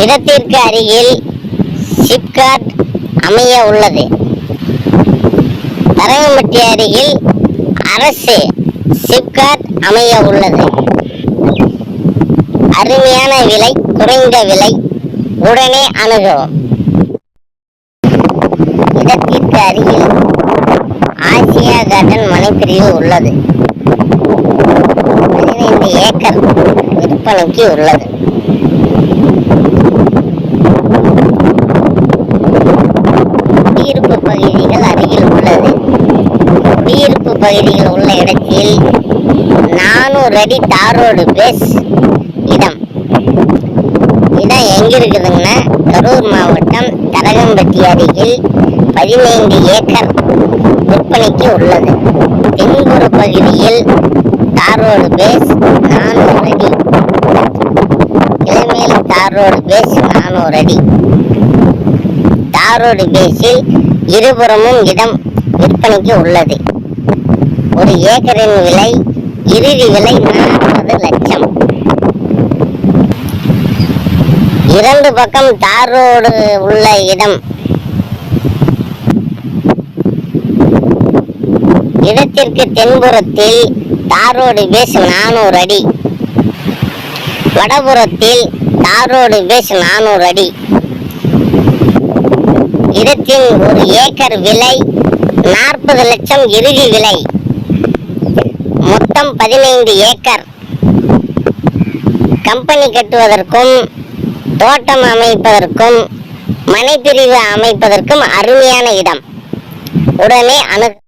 இடத்திற்கு அருகில் சிப்காட் அமைய உள்ளது. தரங்கம்பட்டி அருகில் அரசு சிப்காட் அமைய உள்ளது. அருமையான விலை குறைந்த விலை உடனே அணுகவும். இடத்திற்கு அருகில் ஆசியா கார்டன் மனைப்பிரிவு உள்ளது. பதினைந்து ஏக்கர் விற்பனைக்கு உள்ளது. குடியிருப்பு பகுதிகள் அருகில் உள்ளது. குடியிருப்பு பகுதிகள் உள்ள இடத்தில் நானூறு அடி தாரோடு பேஸ் இடம். இடம் எங்க இருக்குதுங்கன்னா கரூர் மாவட்டம் தரகம்பட்டி அருகில் பதினைந்து ஏக்கர் விற்பனைக்கு உள்ளது. தென்புற பகுதியில் தாரோடு பேஸ் நானூறு அடி. இளமேல் தாரோடு பேஸ் நானூறு அடி. தாரோடு பேஸில் இருபுறமும் இடம் விற்பனைக்கு உள்ளது. ஒரு ஏக்கரின் விலை இறுதி விலை நாற்பது லட்சம். இரண்டு பக்கம் தார் ரோடு உள்ள இடம். இடத்திற்கு தென்புறத்தில் தார் ரோடு பேஸ் நானூறு அடி. வடபுறத்தில் தார் ரோடு பேஸ் நானூறு அடி. இடத்தின் ஒரு ஏக்கர் விலை நாற்பது லட்சம் இறுதி விலை. மொத்தம் பதினைந்து ஏக்கர். கம்பெனி கட்டுவதற்கும் தோட்டம் அமைப்பதற்கும் மனைப்பிரிவு அமைப்பதற்கும் அருமையான இடம். உடனே அணு